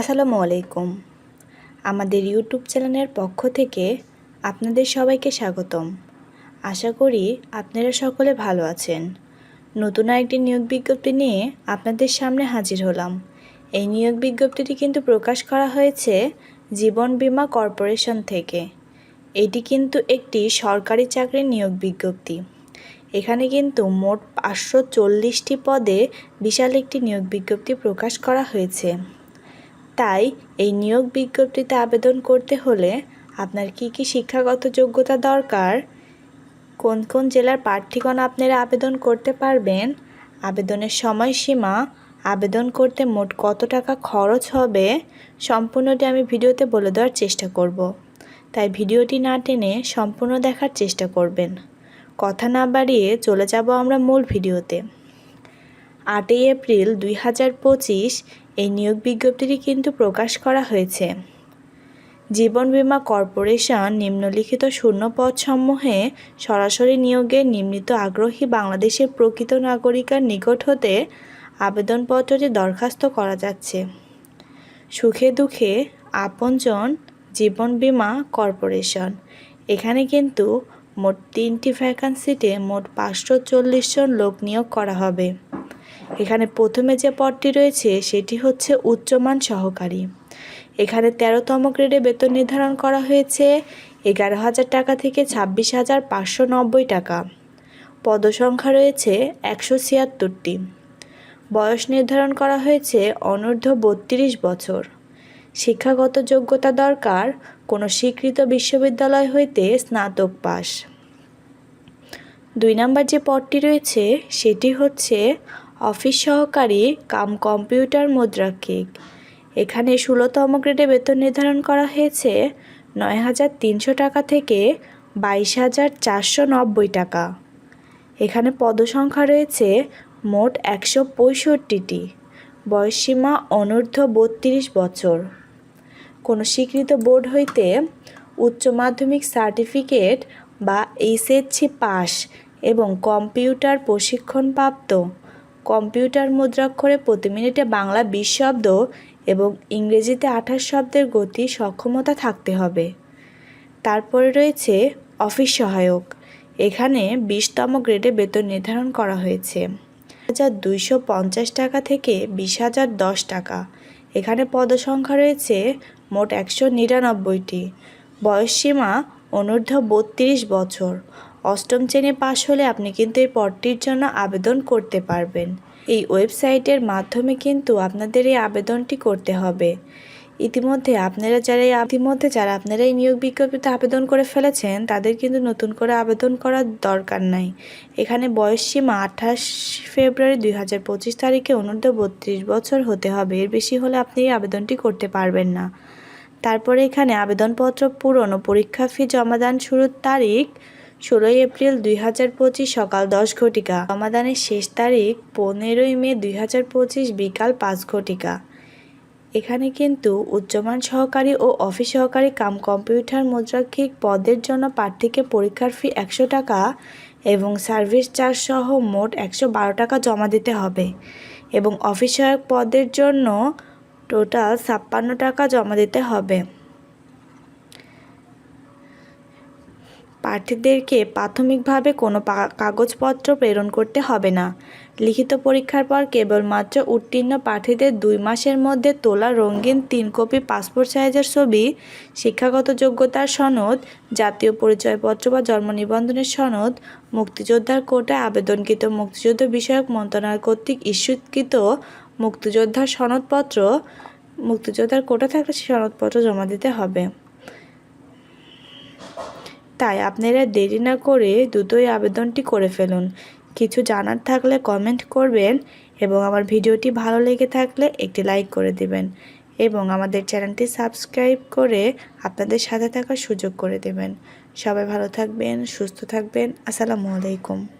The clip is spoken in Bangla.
আসসালামু আলাইকুম। আমাদের ইউটিউব চ্যানেলের পক্ষ থেকে আপনাদের সবাইকে স্বাগতম। আশা করি আপনারা সকলে ভালো আছেন। নতুন একটি নিয়োগ বিজ্ঞপ্তি নিয়ে আপনাদের সামনে হাজির হলাম। এই নিয়োগ বিজ্ঞপ্তিটি কিন্তু প্রকাশ করা হয়েছে জীবন বীমা কর্পোরেশন থেকে। এটি কিন্তু একটি সরকারি চাকরির নিয়োগ বিজ্ঞপ্তি। এখানে কিন্তু মোট পাঁচশো চল্লিশটি পদে বিশাল একটি নিয়োগ বিজ্ঞপ্তি প্রকাশ করা হয়েছে। তাই এই নিয়োগ বিজ্ঞপ্তিতে আবেদন করতে হলে আপনার কি কি শিক্ষাগত যোগ্যতা দরকার? কোন কোন জেলার প্রার্থীগণ আপনারা আবেদন করতে পারবেন? আবেদনের সময়সীমা? আবেদন করতে মোট কত টাকা খরচ হবে? সম্পূর্ণটি আমি ভিডিওতে বলে দেওয়ার চেষ্টা করব। তাই ভিডিওটি না টেনে সম্পূর্ণ দেখার চেষ্টা করবেন। কথা না বাড়িয়ে চলে যাব আমরা মূল ভিডিওতে। আটই এপ্রিল দুই হাজার পঁচিশ এই নিয়োগ বিজ্ঞপ্তিটি কিন্তু প্রকাশ করা হয়েছে। জীবন বীমা কর্পোরেশন নিম্নলিখিত শূন্যপদসমূহে সরাসরি নিয়োগে নিম্নিত আগ্রহী বাংলাদেশের প্রকৃত নাগরিকের নিকট হতে আবেদনপত্রটি দরখাস্ত করা যাচ্ছে। সুখে দুঃখে আপনজন জীবন বীমা কর্পোরেশন। এখানে কিন্তু মোট তিনটি ভ্যাকান্সিতে মোট পাঁচশো চল্লিশ জন লোক নিয়োগ করা হবে। এখানে প্রথমে যে পদটি রয়েছে, সেটি হচ্ছে উচ্চমান সহকারী। এখানে তেরোতম গ্রেডে বেতন নির্ধারণ করা হয়েছে এগারো হাজার টাকা থেকে ছাব্বিশ হাজার পাঁচশো নব্বই টাকা। পদসংখ্যা রয়েছে একশো ছিয়াত্তরটি। বয়স নির্ধারণ করা হয়েছে অনূর্ধ্ব বত্রিশ বছর। শিক্ষাগত যোগ্যতা দরকার, কোনো স্বীকৃত বিশ্ববিদ্যালয় হইতে স্নাতক পাস। দুই নাম্বার যে পদটি রয়েছে, সেটি হচ্ছে অফিস সহকারী কাম কম্পিউটার মুদ্রাক্ষিক এখানে ষোলোতম গ্রেডে বেতন নির্ধারণ করা হয়েছে নয় হাজার তিনশো টাকা থেকে বাইশ হাজার চারশো নব্বই টাকা। এখানে পদসংখ্যা রয়েছে মোট একশো পঁয়ষট্টিটি। বয়সসীমা অনূর্ধ্ব বত্রিশ বছর। কোনো স্বীকৃত বোর্ড হইতে উচ্চ মাধ্যমিক সার্টিফিকেট বা এইচএসসি পাস এবং কম্পিউটার প্রশিক্ষণপ্রাপ্ত কম্পিউটার মুদ্রাক্ষরে প্রতি মিনিটে বাংলা বিশ শব্দ এবং ইংরেজিতে আঠাশ শব্দের গতি, সক্ষমতা থাকতে হবে। তারপরে রয়েছে অফিস সহায়ক। এখানে বিশতম গ্রেডে বেতন নির্ধারণ করা হয়েছে। হাজার দুইশো পঞ্চাশ টাকা থেকে বিশ হাজার দশ টাকা। এখানে পদসংখ্যা রয়েছে মোট একশো নিরানব্বইটি। বয়সসীমা অনূর্ধ্ব বত্রিশ বছর। অষ্টম শ্রেণি পাশ হলে আপনি কিন্তু এই পদটির জন্য আবেদন করতে পারবেন। এই ওয়েবসাইটের মাধ্যমে কিন্তু আপনাদের এই আবেদনটি করতে হবে। ইতিমধ্যে আপনারা যারা ইতিমধ্যে যারা আপনারা এই নিয়োগ বিজ্ঞপ্তিতে আবেদন করে ফেলেছেন, তাদের কিন্তু নতুন করে আবেদন করার দরকার নাই। এখানে বয়স সীমা আঠাশ ফেব্রুয়ারি দুই হাজার পঁচিশ তারিখে অনূর্ধ্ব বত্রিশ বছর হতে হবে। এর বেশি হলে আপনি এই আবেদনটি করতে পারবেন না। তারপরে এখানে আবেদনপত্র পূরণ ও পরীক্ষা ফি জমাদান শুরুর তারিখ ষোলোই এপ্রিল দুই হাজার পঁচিশ সকাল দশ ঘটিকা। জমাদানের শেষ তারিখ পনেরোই মে দুই হাজার পঁচিশ বিকাল পাঁচ ঘটিকা। এখানে কিন্তু উচ্চমান সহকারী ও অফিস সহকারী কাম কম্পিউটার মুদ্রাক্ষিক পদের জন্য প্রার্থীকে পরীক্ষার ফি একশো টাকা এবং সার্ভিস চার্জ সহ মোট একশো বারো টাকা জমা দিতে হবে এবং অফিস সহায়ক পদের জন্য টোটাল ছাপ্পান্ন টাকা জমা দিতে হবে। প্রার্থীদেরকে প্রাথমিকভাবে কোনো কাগজপত্র প্রেরণ করতে হবে না। লিখিত পরীক্ষার পর কেবলমাত্র উত্তীর্ণ প্রার্থীদের দুই মাসের মধ্যে তোলা রঙিন তিন কপি পাসপোর্ট সাইজের ছবি, শিক্ষাগত যোগ্যতার সনদ, জাতীয় পরিচয়পত্র বা জন্ম নিবন্ধনের সনদ, মুক্তিযোদ্ধার কোর্টে আবেদনকৃত মুক্তিযুদ্ধ বিষয়ক মন্ত্রণালয় কর্তৃক ইস্যুকৃত মুক্তিযোদ্ধার সনদপত্র, মুক্তিযোদ্ধার কোটা থাকলে সনদপত্র জমা দিতে হবে। তাই আপনারা দেরি না করে দুটোই আবেদনটি করে ফেলুন। কিছু জানার থাকলে কমেন্ট করবেন এবং আমার ভিডিওটি ভালো লেগে থাকলে একটি লাইক করে দিবেন এবং আমাদের চ্যানেলটি সাবস্ক্রাইব করে আপনাদের সাথে থাকার সুযোগ করে দেবেন। সবাই ভালো থাকবেন, সুস্থ থাকবেন। আসসালামু আলাইকুম।